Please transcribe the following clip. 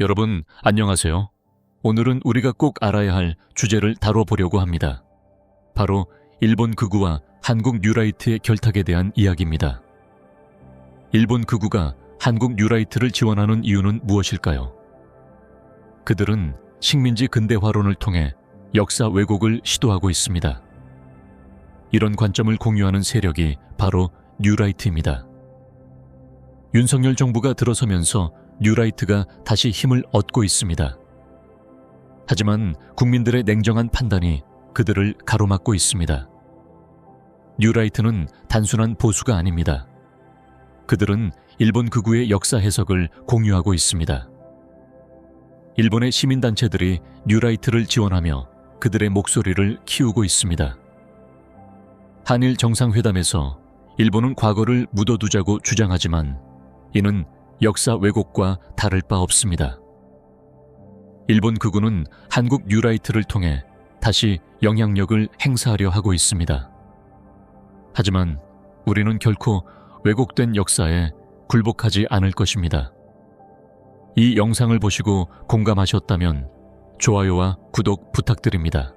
여러분, 안녕하세요. 오늘은 우리가 꼭 알아야 할 주제를 다뤄보려고 합니다. 바로 일본 극우와 한국 뉴라이트의 결탁에 대한 이야기입니다. 일본 극우가 한국 뉴라이트를 지원하는 이유는 무엇일까요? 그들은 식민지 근대화론을 통해 역사 왜곡을 시도하고 있습니다. 이런 관점을 공유하는 세력이 바로 뉴라이트입니다. 윤석열 정부가 들어서면서 뉴라이트가 다시 힘을 얻고 있습니다. 하지만 국민들의 냉정한 판단이 그들을 가로막고 있습니다. 뉴라이트는 단순한 보수가 아닙니다. 그들은 일본 극우의 역사 해석을 공유하고 있습니다. 일본의 시민단체들이 뉴라이트를 지원하며 그들의 목소리를 키우고 있습니다. 한일 정상회담에서 일본은 과거를 묻어두자고 주장하지만 이는 역사 왜곡과 다를 바 없습니다. 일본 극우는 한국 뉴라이트를 통해 다시 영향력을 행사하려 하고 있습니다. 하지만 우리는 결코 왜곡된 역사에 굴복하지 않을 것입니다. 이 영상을 보시고 공감하셨다면 좋아요와 구독 부탁드립니다.